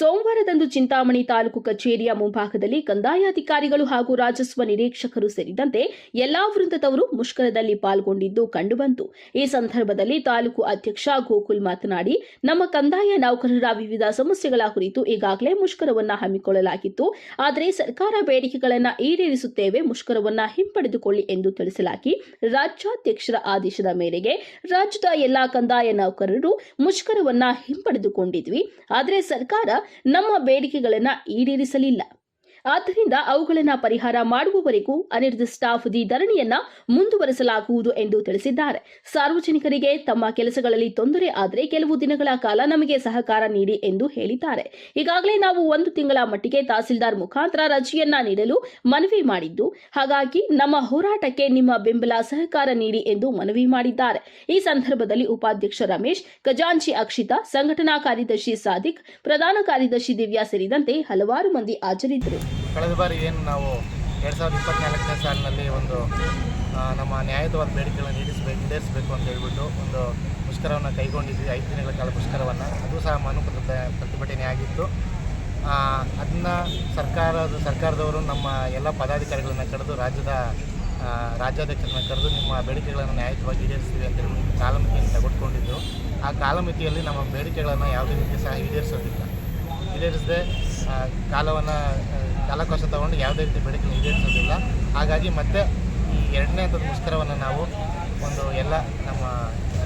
ಸೋಮವಾರದಂದು ಚಿಂತಾಮಣಿ ತಾಲೂಕು ಕಚೇರಿಯ ಮುಂಭಾಗದಲ್ಲಿ ಕಂದಾಯಾಧಿಕಾರಿಗಳು ಹಾಗೂ ರಾಜಸ್ವ ನಿರೀಕ್ಷಕರು ಸೇರಿದಂತೆ ಎಲ್ಲಾ ವೃಂದದವರು ಮುಷ್ಕರದಲ್ಲಿ ಪಾಲ್ಗೊಂಡಿದ್ದು ಕಂಡುಬಂತು. ಈ ಸಂದರ್ಭದಲ್ಲಿ ತಾಲೂಕು ಅಧ್ಯಕ್ಷ ಗೋಕುಲ್ ಮಾತನಾಡಿ, ನಮ್ಮ ಕಂದಾಯ ನೌಕರರ ವಿವಿಧ ಸಮಸ್ಯೆಗಳ ಕುರಿತು ಈಗಾಗಲೇ ಮುಷ್ಕರವನ್ನ ಹಮ್ಮಿಕೊಳ್ಳಲಾಗಿತ್ತು. ಆದರೆ ಸರ್ಕಾರ ಬೇಡಿಕೆಗಳನ್ನು ಈಡೇರಿಸುತ್ತೇವೆ, ಮುಷ್ಕರವನ್ನ ಹಿಂಪಡೆದುಕೊಳ್ಳಿ ಎಂದು ತಿಳಿಸಲಾಗಿ ರಾಜ್ಯಾಧ್ಯಕ್ಷರ ಆದೇಶದ ಮೇರೆಗೆ ರಾಜ್ಯದ ಎಲ್ಲಾ ಕಂದಾಯ ನೌಕರರು ಮುಷ್ಕರವನ್ನ ಹಿಂಪಡೆದುಕೊಂಡಿದ್ವಿ. ಆದರೆ ಸರ್ಕಾರ ನಮ್ಮ ಬೇಡಿಕೆಗಳನ್ನು ಈಡೇರಿಸಲಿಲ್ಲ. ಆದ್ದರಿಂದ ಅವುಗಳನ್ನು ಪರಿಹಾರ ಮಾಡುವವರೆಗೂ ಅನಿರ್ದಿಷ್ಟಾವಧಿ ಧರಣಿಯನ್ನ ಮುಂದುವರೆಸಲಾಗುವುದು ಎಂದು ತಿಳಿಸಿದ್ದಾರೆ. ಸಾರ್ವಜನಿಕರಿಗೆ ತಮ್ಮ ಕೆಲಸಗಳಲ್ಲಿ ತೊಂದರೆ ಆದರೆ ಕೆಲವು ದಿನಗಳ ಕಾಲ ನಮಗೆ ಸಹಕಾರ ನೀಡಿ ಎಂದು ಹೇಳಿದ್ದಾರೆ. ಈಗಾಗಲೇ ನಾವು ಒಂದು ತಿಂಗಳ ಮಟ್ಟಿಗೆ ತಹಸೀಲ್ದಾರ್ ಮುಖಾಂತರ ರಜೆಯನ್ನ ನೀಡಲು ಮನವಿ ಮಾಡಿದ್ದು, ಹಾಗಾಗಿ ನಮ್ಮ ಹೋರಾಟಕ್ಕೆ ನಿಮ್ಮ ಬೆಂಬಲ ಸಹಕಾರ ನೀಡಿ ಎಂದು ಮನವಿ ಮಾಡಿದ್ದಾರೆ. ಈ ಸಂದರ್ಭದಲ್ಲಿ ಉಪಾಧ್ಯಕ್ಷ ರಮೇಶ್, ಖಜಾಂಚಿ ಅಕ್ಷಿತಾ, ಸಂಘಟನಾ ಕಾರ್ಯದರ್ಶಿ ಸಾದಿಕ್, ಪ್ರಧಾನ ಕಾರ್ಯದರ್ಶಿ ದಿವ್ಯಾ ಸೇರಿದಂತೆ ಹಲವಾರು ಮಂದಿ ಹಾಜರಿದ್ದರು. ಕಳೆದ ಬಾರಿ ಏನು ನಾವು ಎರಡು ಸಾವಿರದ ಇಪ್ಪತ್ನಾಲ್ಕನೇ ಸಾಲಿನಲ್ಲಿ ಒಂದು ನಮ್ಮ ನ್ಯಾಯಯುತವಾದ ಬೇಡಿಕೆಗಳನ್ನು ಈಡೇರಿಸಬೇಕು ಈಡೇರಿಸಬೇಕು ಅಂತ ಹೇಳ್ಬಿಟ್ಟು ಒಂದು ಮುಷ್ಕರವನ್ನು ಕೈಗೊಂಡಿದ್ವಿ. ಐದು ದಿನಗಳ ಕಾಲ ಮುಷ್ಕರವನ್ನು ಅದು ಸಹ ಮನುಕೃತ ಪ್ರತಿಭಟನೆ ಆಗಿತ್ತು. ಅದನ್ನು ಸರ್ಕಾರದ ಸರ್ಕಾರದವರು ನಮ್ಮ ಎಲ್ಲ ಪದಾಧಿಕಾರಿಗಳನ್ನು ಕರೆದು ರಾಜ್ಯದ ರಾಜ್ಯಾಧ್ಯಕ್ಷರನ್ನ ಕರೆದು ನಿಮ್ಮ ಬೇಡಿಕೆಗಳನ್ನು ನ್ಯಾಯಯುತವಾಗಿ ಈಡೇರಿಸ್ತೀವಿ ಅಂತ ಹೇಳಿ ಕಾಲಮಿತಿಯನ್ನು ತೆಗೆದುಕೊಂಡಿದ್ದು ಆ ಕಾಲಮಿತಿಯಲ್ಲಿ ನಮ್ಮ ಬೇಡಿಕೆಗಳನ್ನು ಯಾವುದೇ ರೀತಿ ಸಹ ಈಡೇರಿಸೋದಿಲ್ಲ. ಈಡೇರಿಸದೆ ಕಾಲವನ್ನು ಕಾಲಕೋಶ ತಗೊಂಡು ಯಾವುದೇ ರೀತಿ ಬೇಡಿಕೆ ಈಡೇರಿಸೋದಿಲ್ಲ ಹಾಗಾಗಿ ಮತ್ತೆ ಈ ಎರಡನೇ ಹಂತದ ಮುಷ್ಕರವನ್ನು ನಾವು ಒಂದು ಎಲ್ಲ ನಮ್ಮ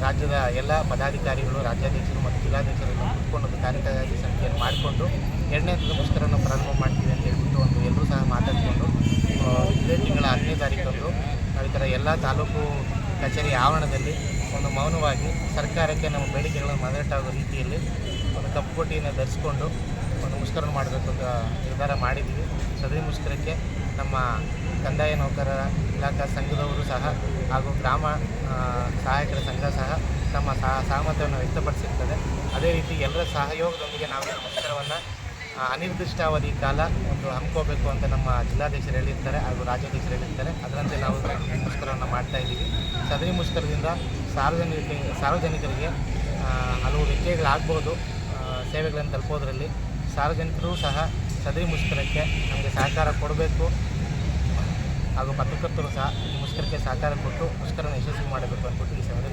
ರಾಜ್ಯದ ಎಲ್ಲ ಪದಾಧಿಕಾರಿಗಳು, ರಾಜ್ಯಾಧ್ಯಕ್ಷರು ಮತ್ತು ಜಿಲ್ಲಾಧ್ಯಕ್ಷರು ಕೂತ್ಕೊಂಡು ಒಂದು ಕಾರ್ಯಕಾರಿ ಸಮಿತಿಯನ್ನು ಮಾಡಿಕೊಂಡು ಎರಡನೇ ಹಂತದ ಮುಷ್ಕರವನ್ನು ಪ್ರಾರಂಭ ಮಾಡ್ತೀವಿ ಅಂತ ಹೇಳ್ಬಿಟ್ಟು ಒಂದು ಎಲ್ಲರೂ ಸಹ ಮಾತಾಡಿಕೊಂಡು ಇದೇ ತಿಂಗಳ ಹತ್ತನೇ ತಾರೀಕಂದು ನಾವು ಈ ಥರ ಎಲ್ಲ ತಾಲೂಕು ಕಚೇರಿ ಆವರಣದಲ್ಲಿ ಒಂದು ಮೌನವಾಗಿ ಸರ್ಕಾರಕ್ಕೆ ನಮ್ಮ ಬೇಡಿಕೆಗಳನ್ನು ಮನದಟ್ಟಾಗುವ ರೀತಿಯಲ್ಲಿ ಒಂದು ಕಪ್ಪು ಪಟ್ಟಿಯನ್ನು ಧರಿಸ್ಕೊಂಡು ಮುಷ್ಕರ ಮಾಡಬೇಕು ಅಂತ ನಿರ್ಧಾರ ಮಾಡಿದ್ದೀವಿ ಸದರಿ ಮುಷ್ಕರಕ್ಕೆ ನಮ್ಮ ಕಂದಾಯ ನೌಕರರ ಇಲಾಖಾ ಸಂಘದವರು ಸಹ ಹಾಗೂ ಗ್ರಾಮ ಸಹಾಯಕರ ಸಂಘ ಸಹ ತಮ್ಮ ಸಹ ಸಹಮತವನ್ನು ವ್ಯಕ್ತಪಡಿಸಿರ್ತದೆ. ಅದೇ ರೀತಿ ಎಲ್ಲರ ಸಹಯೋಗದೊಂದಿಗೆ ನಾವು ಮುಷ್ಕರವನ್ನು ಅನಿರ್ದಿಷ್ಟಾವಧಿ ಕಾಲ ಒಂದು ಹಮ್ಮಿಕೋಬೇಕು ಅಂತ ನಮ್ಮ ಜಿಲ್ಲಾಧ್ಯಕ್ಷರು ಹೇಳಿರ್ತಾರೆ ಹಾಗೂ ರಾಜ್ಯಾಧ್ಯಕ್ಷರು ಹೇಳಿರ್ತಾರೆ. ಅದರಂತೆ ನಾವು ಮುಷ್ಕರವನ್ನು ಮಾಡ್ತಾ ಇದ್ದೀವಿ. ಸದರಿ ಮುಷ್ಕರದಿಂದ ಸಾರ್ವಜನಿಕ ಸಾರ್ವಜನಿಕರಿಗೆ ಹಲವು ವ್ಯತ್ಯಯಗಳಾಗ್ಬೋದು ಆ, ಸೇವೆಗಳನ್ನು ತಲುಪೋದ್ರಲ್ಲಿ ಸಾರ್ವಜನಿಕರು ಸಹ ಸದರಿ ಮುಷ್ಕರಕ್ಕೆ ನಮಗೆ ಸಹಕಾರ ಕೊಡಬೇಕು. ಹಾಗೂ ಪತ್ರಕರ್ತರು ಸಹ ಈ ಮುಷ್ಕರಕ್ಕೆ ಸಹಕಾರ ಕೊಟ್ಟು ಮುಷ್ಕರನ ಯಶಸ್ವಿ ಮಾಡಬೇಕು ಅಂದ್ಬಿಟ್ಟು ಈ ಕೇಳ್ಕೊಳ್ತೀನಿ